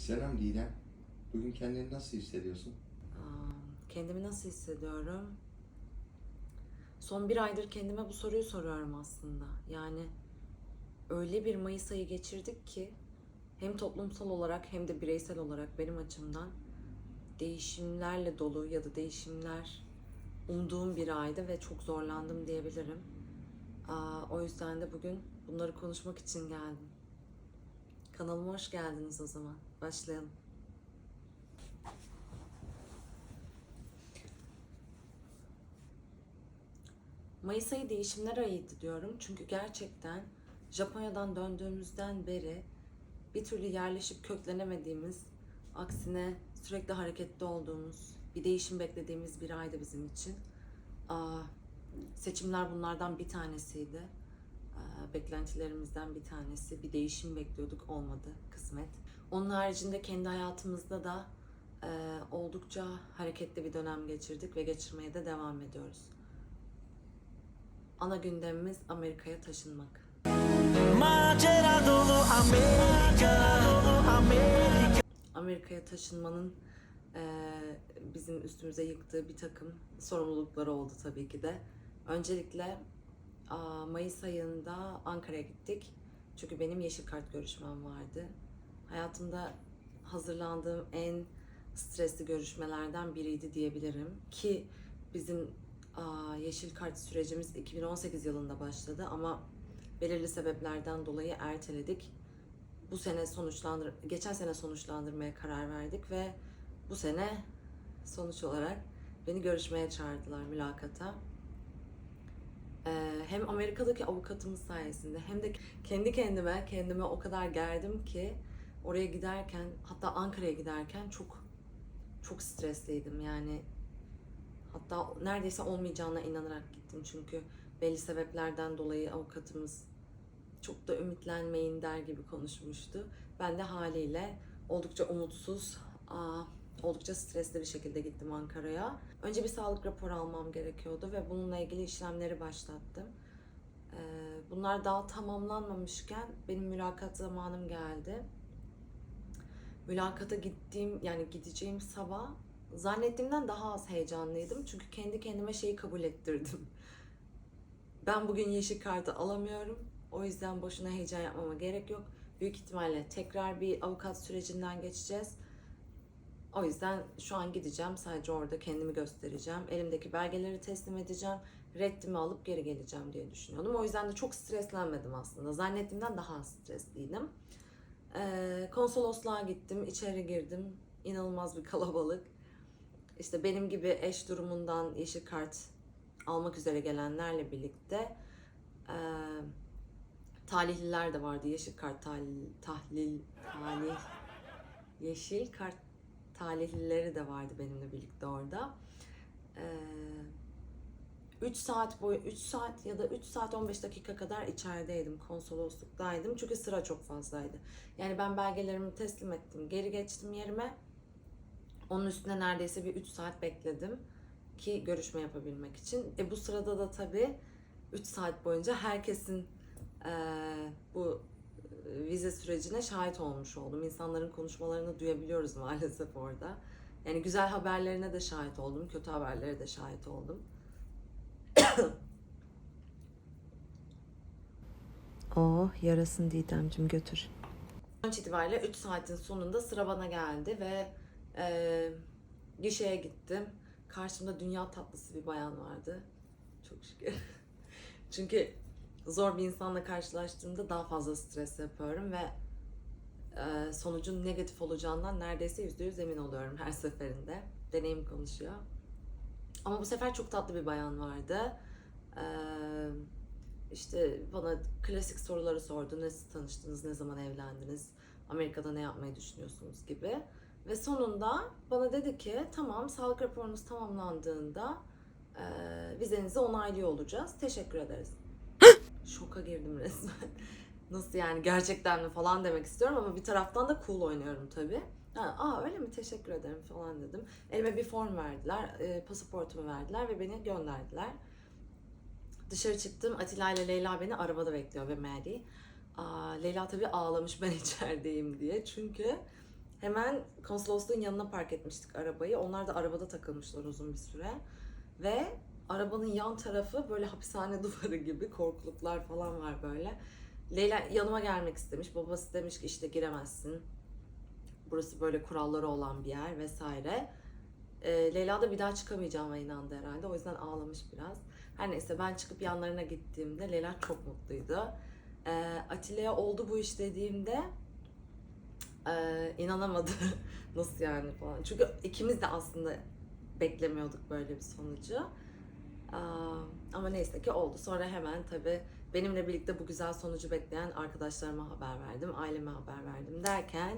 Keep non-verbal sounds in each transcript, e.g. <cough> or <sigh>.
Selam Didem. Bugün kendini nasıl hissediyorsun? Kendimi nasıl hissediyorum? Son bir aydır kendime bu soruyu soruyorum aslında. Yani öyle bir Mayıs ayı geçirdik ki hem toplumsal olarak hem de bireysel olarak benim açımdan değişimlerle dolu ya da değişimler umduğum bir aydı ve çok zorlandım diyebilirim. O yüzden de bugün bunları konuşmak için geldim. Kanalıma hoş geldiniz o zaman. Başlayalım. Mayıs ayı değişimler ayıydı diyorum. Çünkü gerçekten Japonya'dan döndüğümüzden beri bir türlü yerleşip köklenemediğimiz, aksine sürekli hareketli olduğumuz, bir değişim beklediğimiz bir aydı bizim için. Aa, seçimler bunlardan bir tanesiydi. Beklentilerimizden bir tanesi. Bir değişim bekliyorduk, olmadı kısmet. Onun haricinde kendi hayatımızda da e, oldukça hareketli bir dönem geçirdik ve geçirmeye de devam ediyoruz. Ana gündemimiz Amerika'ya taşınmak. Macera dolu Amerika dolu Amerika Amerika'ya taşınmanın eee, bizim üstümüze yıktığı bir takım sorumlulukları oldu tabii ki de. Öncelikle Mayıs ayında Ankara'ya gittik. Çünkü benim yeşil kart görüşmem vardı. Hayatımda hazırlandığım en stresli görüşmelerden biriydi diyebilirim. Ki bizim yeşil kart sürecimiz 2018 yılında başladı ama belirli sebeplerden dolayı erteledik bu sene sonuçlandır geçen sene sonuçlandırmaya karar verdik ve bu sene sonuç olarak beni görüşmeye çağırdılar mülakata. Ee, hem Amerika'daki avukatımız sayesinde hem de kendi kendime kendime o kadar gerdim ki oraya giderken hatta Ankara'ya giderken çok çok stresliydim yani hatta neredeyse olmayacağına inanarak gittim çünkü belli sebeplerden dolayı avukatımız çok da ümitlenmeyin der gibi konuşmuştu. Ben de haliyle oldukça umutsuz, aa, oldukça stresli bir şekilde gittim Ankara'ya. Önce bir sağlık raporu almam gerekiyordu ve bununla ilgili işlemleri başlattım. Ee, bunlar daha tamamlanmamışken benim mülakat zamanım geldi. Mülakata gittiğim yani gideceğim sabah zannettiğimden daha az heyecanlıydım. Çünkü kendi kendime şeyi kabul ettirdim. <laughs> Ben bugün yeşil kartı alamıyorum. O yüzden boşuna heyecan yapmama gerek yok. Büyük ihtimalle tekrar bir avukat sürecinden geçeceğiz. O yüzden şu an gideceğim. Sadece orada kendimi göstereceğim. Elimdeki belgeleri teslim edeceğim. Reddimi alıp geri geleceğim diye düşünüyordum. O yüzden de çok streslenmedim aslında. Zannettiğimden daha stresliydim. Ee, konsolosluğa gittim. içeri girdim. İnanılmaz bir <laughs> kalabalık. İşte benim gibi eş durumundan yeşil kart almak üzere gelenlerle birlikte eee talihliler de vardı. Yeşil kart tahlil, tahlil, talih, yeşil kart talihlileri de vardı benimle birlikte orada. Ee, 3 saat boyu 3 saat ya da 3 saat 15 dakika kadar içerideydim. Konsolosluktaydım. Çünkü sıra çok fazlaydı. Yani ben belgelerimi teslim ettim. Geri geçtim yerime. Onun üstüne neredeyse bir 3 saat bekledim ki görüşme yapabilmek için. E bu sırada da tabii 3 saat boyunca herkesin eee, bu e, vize sürecine şahit olmuş oldum. İnsanların konuşmalarını duyabiliyoruz maalesef orada. Yani güzel haberlerine de şahit oldum, kötü haberlere de şahit oldum. <coughs> oh, yarasın Didemcim götür. Sonuç itibariyle 3 saatin sonunda sıra bana geldi ve eee gişeye gittim. Karşımda dünya tatlısı bir bayan vardı. Çok şükür. <laughs> Çünkü zor bir insanla karşılaştığımda daha fazla stres yapıyorum ve e, sonucun negatif olacağından neredeyse yüzde yüz emin oluyorum her seferinde. Deneyim konuşuyor. Ama bu sefer çok tatlı bir bayan vardı. E, işte bana klasik soruları sordu. Nasıl tanıştınız, ne zaman evlendiniz, Amerika'da ne yapmayı düşünüyorsunuz gibi. Ve sonunda bana dedi ki tamam sağlık raporunuz tamamlandığında e, vizenizi onaylıyor olacağız. Teşekkür ederiz. Şoka girdim resmen. <laughs> Nasıl yani gerçekten mi falan demek istiyorum ama bir taraftan da cool oynuyorum tabii. Ha, Aa öyle mi teşekkür ederim falan dedim. Elime bir form verdiler, e, pasaportumu verdiler ve beni gönderdiler. Dışarı çıktım. Atilla ile Leyla beni arabada bekliyor ve Mary. Aa, Leyla tabii ağlamış ben <laughs> içerideyim diye. Çünkü Hemen konsolosluğun yanına park etmiştik arabayı. Onlar da arabada takılmışlar uzun bir süre. Ve arabanın yan tarafı böyle hapishane <laughs> duvarı gibi korkuluklar falan var böyle. Leyla yanıma gelmek istemiş. Babası demiş ki işte giremezsin. Burası böyle kuralları olan bir yer vesaire. Ee, Leyla da bir daha çıkamayacağıma inandı herhalde. O yüzden ağlamış biraz. Her neyse ben çıkıp yanlarına gittiğimde Leyla çok mutluydu. Ee, Atilla'ya oldu bu iş dediğimde e, inanamadı. <laughs> Nasıl yani falan. Çünkü ikimiz de aslında beklemiyorduk böyle bir sonucu. Ama neyse ki oldu. Sonra hemen tabii benimle birlikte bu güzel sonucu bekleyen arkadaşlarıma haber verdim, aileme haber verdim derken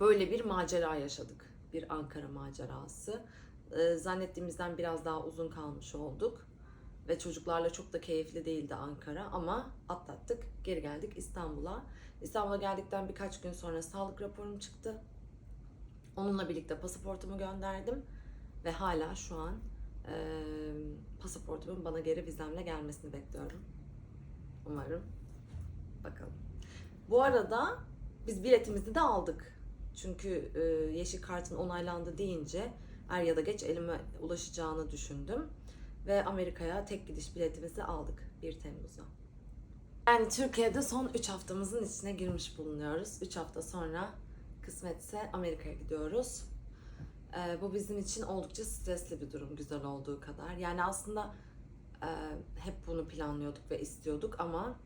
böyle bir macera yaşadık. Bir Ankara macerası. Ee, zannettiğimizden biraz daha uzun kalmış olduk. Ve çocuklarla çok da keyifli değildi Ankara ama atlattık. Geri geldik İstanbul'a. İstanbul'a geldikten birkaç gün sonra sağlık raporum çıktı. Onunla birlikte pasaportumu gönderdim. Ve hala şu an e, pasaportumun bana geri vizemle gelmesini bekliyorum. Umarım. Bakalım. Bu arada biz biletimizi de aldık. Çünkü e, yeşil kartın onaylandı deyince er ya da geç elime ulaşacağını düşündüm. Ve Amerika'ya tek gidiş biletimizi aldık 1 Temmuz'a. Yani Türkiye'de son 3 haftamızın içine girmiş bulunuyoruz. 3 hafta sonra kısmetse Amerika'ya gidiyoruz. Ee, bu bizim için oldukça stresli bir durum güzel olduğu kadar. Yani aslında e, hep bunu planlıyorduk ve istiyorduk ama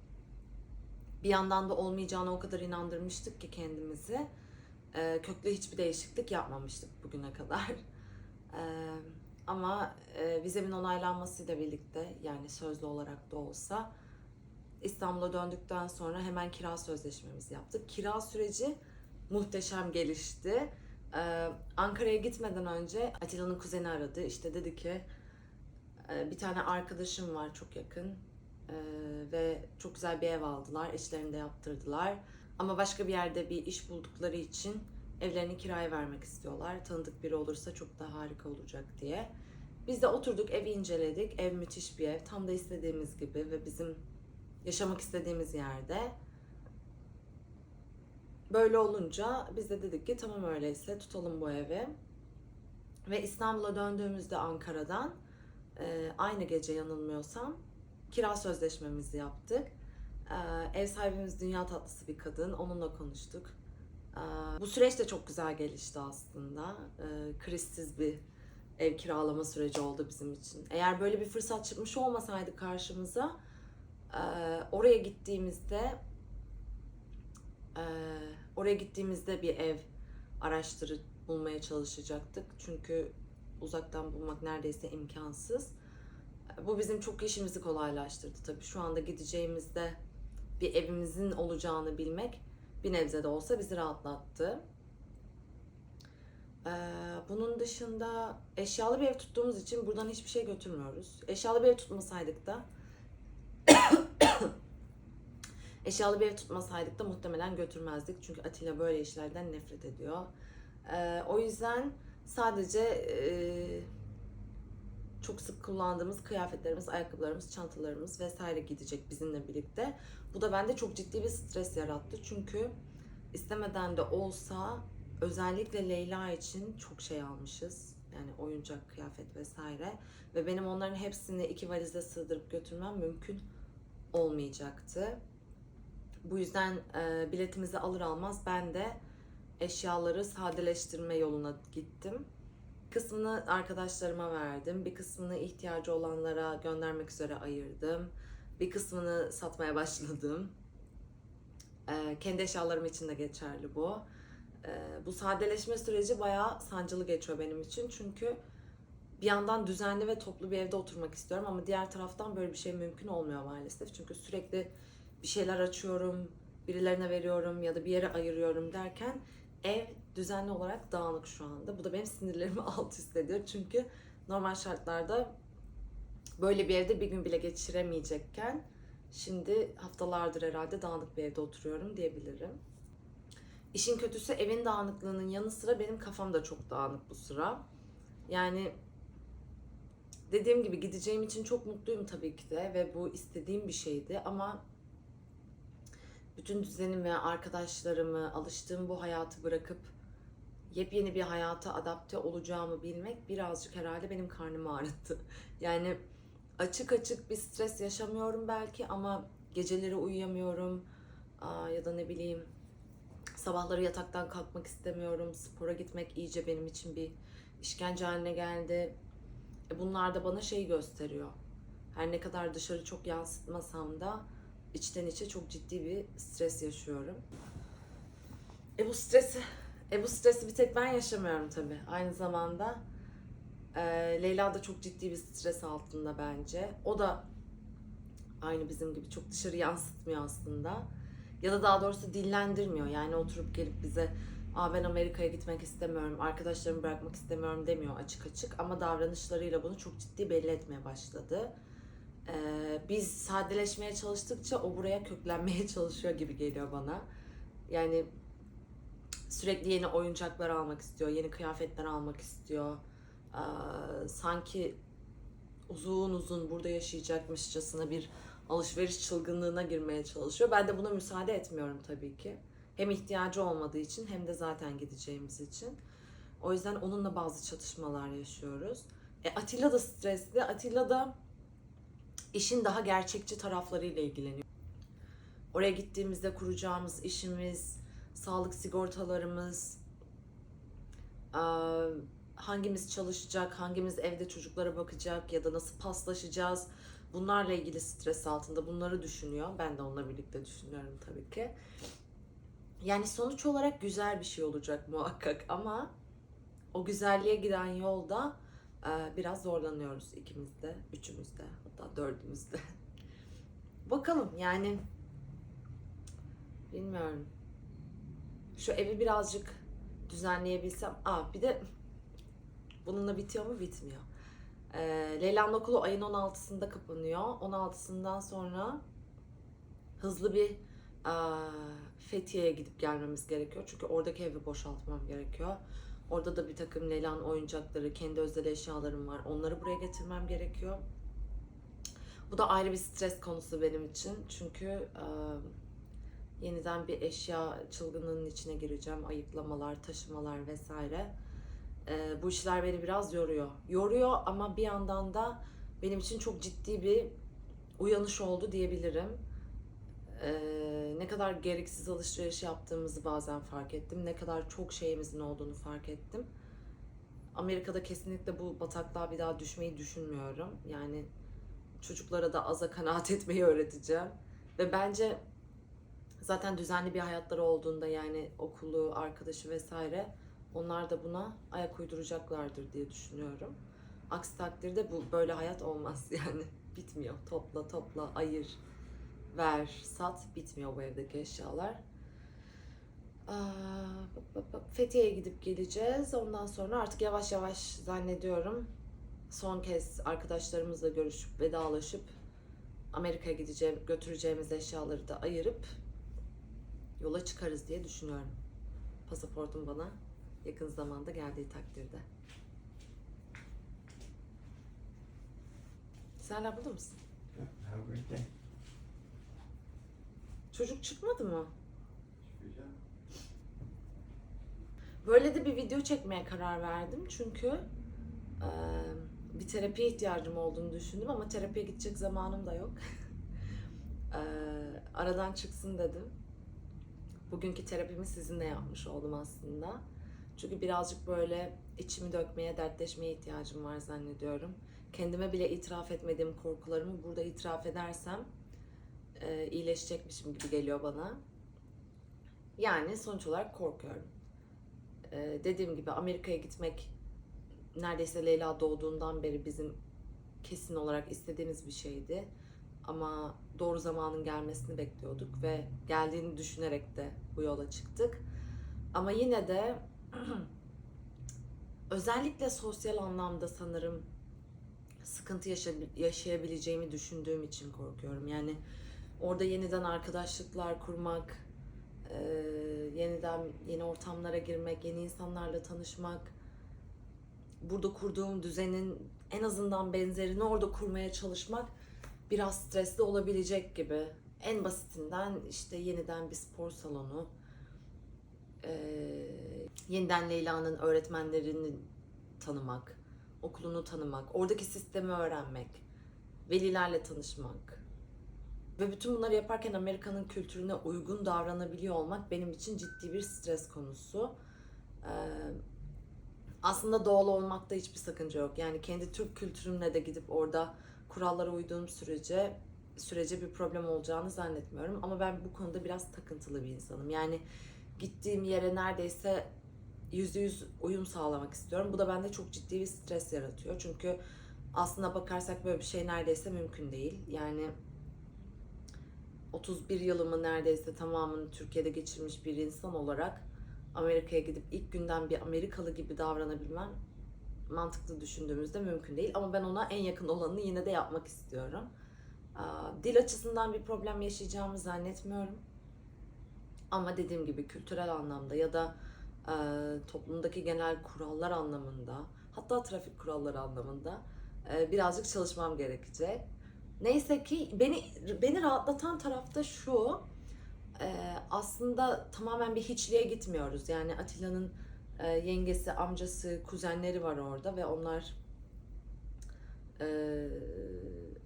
bir yandan da olmayacağına o kadar inandırmıştık ki kendimizi. Ee, köklü hiçbir değişiklik yapmamıştık bugüne kadar. <laughs> Ee, ama e, vizemin onaylanmasıyla birlikte yani sözlü olarak da olsa İstanbul'a döndükten sonra hemen kira sözleşmemizi yaptık. Kira süreci muhteşem gelişti. Ee, Ankara'ya gitmeden önce Atilla'nın kuzeni aradı. İşte dedi ki "E, bir tane arkadaşım var çok yakın Ee, ve çok güzel bir ev aldılar. Eşlerini de yaptırdılar. Ama başka bir yerde bir iş buldukları için evlerini kiraya vermek istiyorlar. Tanıdık biri olursa çok daha harika olacak diye. Biz de oturduk, evi inceledik. Ev müthiş bir ev. Tam da istediğimiz gibi ve bizim yaşamak istediğimiz yerde. Böyle olunca biz de dedik ki tamam öyleyse tutalım bu evi. Ve İstanbul'a döndüğümüzde Ankara'dan e, aynı gece yanılmıyorsam kira sözleşmemizi yaptık. E, ev sahibimiz dünya tatlısı bir kadın. Onunla konuştuk. E, bu süreç de çok güzel gelişti aslında. Krizsiz bir ev kiralama süreci oldu bizim için. Eğer böyle bir fırsat çıkmış olmasaydı karşımıza oraya gittiğimizde oraya gittiğimizde bir ev araştırıp bulmaya çalışacaktık. Çünkü uzaktan bulmak neredeyse imkansız. Bu bizim çok işimizi kolaylaştırdı tabii. Şu anda gideceğimizde bir evimizin olacağını bilmek bir nebze de olsa bizi rahatlattı. Ee, bunun dışında eşyalı bir ev tuttuğumuz için buradan hiçbir şey götürmüyoruz. Eşyalı bir ev tutmasaydık da eşyalı bir ev tutmasaydık da muhtemelen götürmezdik. Çünkü Atilla böyle işlerden nefret ediyor. Ee, o yüzden sadece e, çok sık kullandığımız kıyafetlerimiz, ayakkabılarımız, çantalarımız vesaire gidecek bizimle birlikte. Bu da bende çok ciddi bir stres yarattı. Çünkü istemeden de olsa özellikle Leyla için çok şey almışız. Yani oyuncak, kıyafet vesaire. Ve benim onların hepsini iki valize sığdırıp götürmem mümkün olmayacaktı. Bu yüzden e, biletimizi alır almaz ben de eşyaları sadeleştirme yoluna gittim. Bir kısmını arkadaşlarıma verdim. Bir kısmını ihtiyacı olanlara göndermek üzere ayırdım. Bir kısmını satmaya başladım. E, kendi eşyalarım için de geçerli bu. E, bu sadeleşme süreci bayağı sancılı geçiyor benim için. Çünkü bir yandan düzenli ve toplu bir evde oturmak istiyorum ama diğer taraftan böyle bir şey mümkün olmuyor maalesef. Çünkü sürekli bir şeyler açıyorum, birilerine veriyorum ya da bir yere ayırıyorum derken ev düzenli olarak dağınık şu anda. Bu da benim sinirlerimi <laughs> alt üst ediyor. Çünkü normal şartlarda böyle bir evde bir gün bile geçiremeyecekken şimdi haftalardır herhalde dağınık bir evde oturuyorum diyebilirim. İşin kötüsü evin dağınıklığının yanı sıra benim kafam da çok dağınık bu sıra. Yani dediğim gibi gideceğim için çok mutluyum tabii ki de ve bu istediğim bir şeydi ama bütün düzenimi, arkadaşlarımı, alıştığım bu hayatı bırakıp yepyeni bir hayata adapte olacağımı bilmek birazcık herhalde benim karnımı ağrıttı. <laughs> Yani açık açık bir stres yaşamıyorum belki ama geceleri uyuyamıyorum Aa, ya da ne bileyim sabahları yataktan kalkmak istemiyorum. Spora gitmek iyice benim için bir işkence haline geldi. E bunlar da bana şey gösteriyor. Her ne kadar dışarı çok yansıtmasam da içten içe çok ciddi bir stres yaşıyorum. E bu stresi, e bu stresi bir tek ben yaşamıyorum tabii. Aynı zamanda e, Leyla da çok ciddi bir stres altında bence. O da aynı bizim gibi çok dışarı yansıtmıyor aslında. Ya da daha doğrusu dillendirmiyor. Yani oturup gelip bize Aa ben Amerika'ya gitmek istemiyorum, arkadaşlarımı bırakmak istemiyorum demiyor açık açık. Ama davranışlarıyla bunu çok ciddi belli etmeye başladı. Ee, biz sadeleşmeye çalıştıkça o buraya köklenmeye <laughs> çalışıyor gibi geliyor bana. Yani sürekli yeni oyuncaklar almak istiyor, yeni kıyafetler almak istiyor. Ee, sanki uzun uzun burada yaşayacakmışçasına bir alışveriş çılgınlığına girmeye çalışıyor. Ben de buna müsaade etmiyorum tabii ki. Hem ihtiyacı olmadığı için hem de zaten gideceğimiz için. O yüzden onunla bazı çatışmalar yaşıyoruz. E, Atilla da stresli. Atilla da işin daha gerçekçi taraflarıyla ilgileniyor. Oraya gittiğimizde kuracağımız işimiz, sağlık sigortalarımız, hangimiz çalışacak, hangimiz evde çocuklara bakacak ya da nasıl paslaşacağız. Bunlarla ilgili stres altında bunları düşünüyor. Ben de onunla birlikte düşünüyorum tabii ki. Yani sonuç olarak güzel bir şey olacak muhakkak ama o güzelliğe giden yolda biraz zorlanıyoruz ikimiz de, üçümüz de, hatta dördümüz de. <laughs> Bakalım yani bilmiyorum. Şu evi birazcık düzenleyebilsem. Aa bir de <laughs> bununla bitiyor mu? Bitmiyor. Ee, Leyla'nın okulu ayın 16'sında kapanıyor. 16'sından sonra hızlı bir aa, Fethiye'ye gidip gelmemiz gerekiyor. Çünkü oradaki evi boşaltmam gerekiyor. Orada da bir takım Leyla'nın oyuncakları, kendi özel eşyalarım var. Onları buraya getirmem gerekiyor. Bu da ayrı bir stres konusu benim için. Çünkü aa, yeniden bir eşya çılgınlığının içine gireceğim. Ayıklamalar, taşımalar vesaire. Ee, bu işler beni biraz yoruyor. Yoruyor ama bir yandan da benim için çok ciddi bir uyanış oldu diyebilirim. Ee, ne kadar gereksiz alışveriş yaptığımızı bazen fark ettim. Ne kadar çok şeyimizin olduğunu fark ettim. Amerika'da kesinlikle bu bataklığa bir daha düşmeyi düşünmüyorum. Yani çocuklara da aza kanaat <laughs> etmeyi öğreteceğim. Ve bence zaten düzenli bir hayatları olduğunda yani okulu, arkadaşı vesaire onlar da buna ayak uyduracaklardır diye düşünüyorum. Aksi takdirde bu böyle hayat olmaz <laughs> yani. Bitmiyor. Topla topla ayır, ver, sat bitmiyor bu evdeki eşyalar. Fethiye'ye gidip geleceğiz. Ondan sonra artık yavaş yavaş zannediyorum son kez arkadaşlarımızla görüşüp vedalaşıp Amerika'ya gideceğim, götüreceğimiz eşyaları da ayırıp yola çıkarız diye düşünüyorum. Pasaportum bana yakın zamanda geldiği takdirde. Sen hala burada mısın? Have a. Çocuk çıkmadı mı? Böyle de bir video çekmeye karar verdim çünkü eee, bir terapiye ihtiyacım olduğunu düşündüm ama terapiye gidecek zamanım da yok. <laughs> Eee, aradan çıksın dedim. Bugünkü terapimi sizinle yapmış oldum aslında. Çünkü birazcık böyle içimi dökmeye, dertleşmeye ihtiyacım var zannediyorum. Kendime bile itiraf etmediğim korkularımı burada itiraf edersem e, iyileşecekmişim gibi geliyor bana. Yani sonuç olarak korkuyorum. E, dediğim gibi Amerika'ya gitmek neredeyse Leyla doğduğundan beri bizim kesin olarak istediğimiz bir şeydi. Ama doğru zamanın gelmesini bekliyorduk ve geldiğini düşünerek de bu yola çıktık. Ama yine de <clears throat> özellikle sosyal anlamda sanırım sıkıntı yaşa- yaşayabileceğimi düşündüğüm için korkuyorum. Yani orada yeniden arkadaşlıklar kurmak, e, yeniden yeni ortamlara girmek, yeni insanlarla tanışmak, burada kurduğum düzenin en azından benzerini orada kurmaya çalışmak biraz stresli olabilecek gibi. En basitinden işte yeniden bir spor salonu, ee, yeniden Leyla'nın öğretmenlerini tanımak, okulunu tanımak, oradaki sistemi öğrenmek, velilerle tanışmak. Ve bütün bunları yaparken Amerika'nın kültürüne uygun davranabiliyor olmak benim için ciddi bir stres konusu. Ee, aslında doğal olmakta hiçbir sakınca yok. Yani kendi Türk kültürümle de gidip orada kurallara uyduğum sürece sürece bir problem olacağını zannetmiyorum. Ama ben bu konuda biraz takıntılı bir insanım. Yani gittiğim yere neredeyse yüzde yüz uyum sağlamak istiyorum. Bu da bende çok ciddi bir stres yaratıyor. Çünkü aslına bakarsak böyle bir şey neredeyse mümkün değil. Yani 31 yılımı neredeyse tamamını Türkiye'de geçirmiş bir insan olarak Amerika'ya gidip ilk günden bir Amerikalı gibi davranabilmem mantıklı düşündüğümüzde mümkün değil. Ama ben ona en yakın olanını yine de yapmak istiyorum. Dil açısından bir problem yaşayacağımı zannetmiyorum. Ama dediğim gibi kültürel anlamda ya da toplumdaki genel kurallar anlamında hatta trafik kuralları anlamında birazcık çalışmam gerekecek. Neyse ki beni beni rahatlatan tarafta şu e, aslında tamamen bir hiçliğe gitmiyoruz. Yani Atilla'nın e, yengesi, amcası, kuzenleri var orada ve onlar e,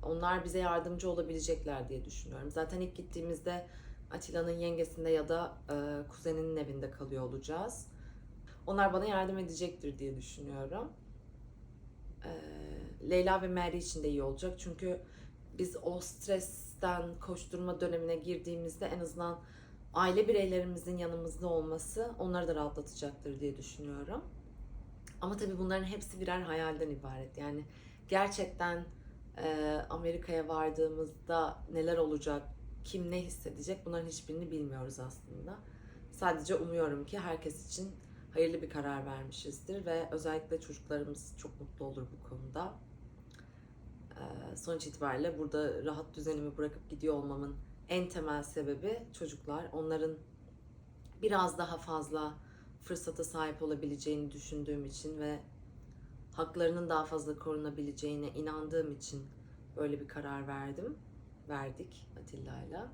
onlar bize yardımcı olabilecekler diye düşünüyorum. Zaten ilk gittiğimizde Atilla'nın yengesinde ya da e, kuzeninin evinde kalıyor olacağız. Onlar bana yardım edecektir diye düşünüyorum. E, Leyla ve Mary için de iyi olacak çünkü biz o stresten koşturma dönemine girdiğimizde en azından aile bireylerimizin yanımızda olması onları da rahatlatacaktır diye düşünüyorum. Ama tabii bunların hepsi birer hayalden ibaret. Yani gerçekten e, Amerika'ya vardığımızda neler olacak, kim ne hissedecek bunların hiçbirini bilmiyoruz aslında. Sadece umuyorum ki herkes için hayırlı bir karar vermişizdir ve özellikle çocuklarımız çok mutlu olur bu konuda. Sonuç itibariyle burada rahat düzenimi bırakıp gidiyor olmamın en temel sebebi çocuklar. Onların biraz daha fazla fırsata sahip olabileceğini düşündüğüm için ve haklarının daha fazla korunabileceğine inandığım için böyle bir karar verdim. Verdik Atilla'yla.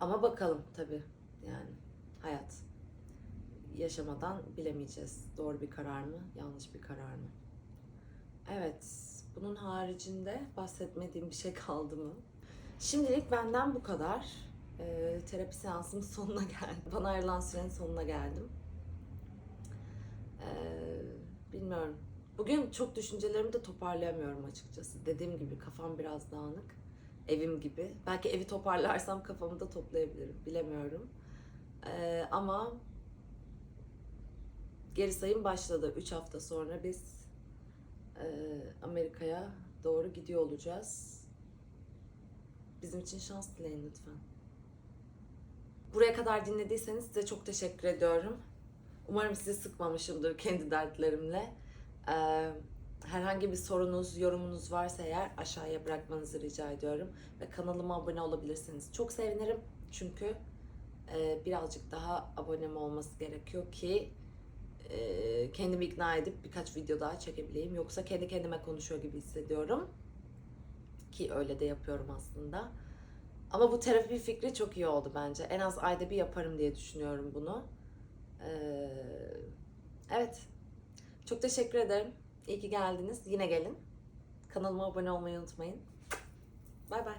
Ama bakalım tabii yani hayat. Yaşamadan bilemeyeceğiz. Doğru bir karar mı, yanlış bir karar mı? Evet, bunun haricinde bahsetmediğim bir şey kaldı mı? Şimdilik benden bu kadar. Ee, terapi seansının sonuna geldim. Bana ayrılan sürenin sonuna geldim. Ee, bilmiyorum. Bugün çok düşüncelerimi de toparlayamıyorum açıkçası. Dediğim gibi kafam biraz dağınık. Evim gibi. Belki evi toparlarsam kafamı da toplayabilirim. Bilemiyorum. Ee, ama geri sayım başladı. 3 hafta sonra biz e, Amerika'ya doğru gidiyor olacağız. Bizim için şans dileyin lütfen. Buraya kadar dinlediyseniz size çok teşekkür ediyorum. Umarım sizi sıkmamışımdır kendi dertlerimle. Ee, herhangi bir sorunuz, yorumunuz varsa eğer aşağıya bırakmanızı rica ediyorum. Ve kanalıma abone olabilirsiniz. Çok sevinirim çünkü e, birazcık daha abonem olması gerekiyor ki kendimi ikna edip birkaç video daha çekebileyim. Yoksa kendi kendime konuşuyor gibi hissediyorum. Ki öyle de yapıyorum aslında. Ama bu terapi fikri çok iyi oldu bence. En az ayda bir yaparım diye düşünüyorum bunu. Ee, evet. Çok teşekkür ederim. İyi ki geldiniz. Yine gelin. Kanalıma abone olmayı unutmayın. Bay bay.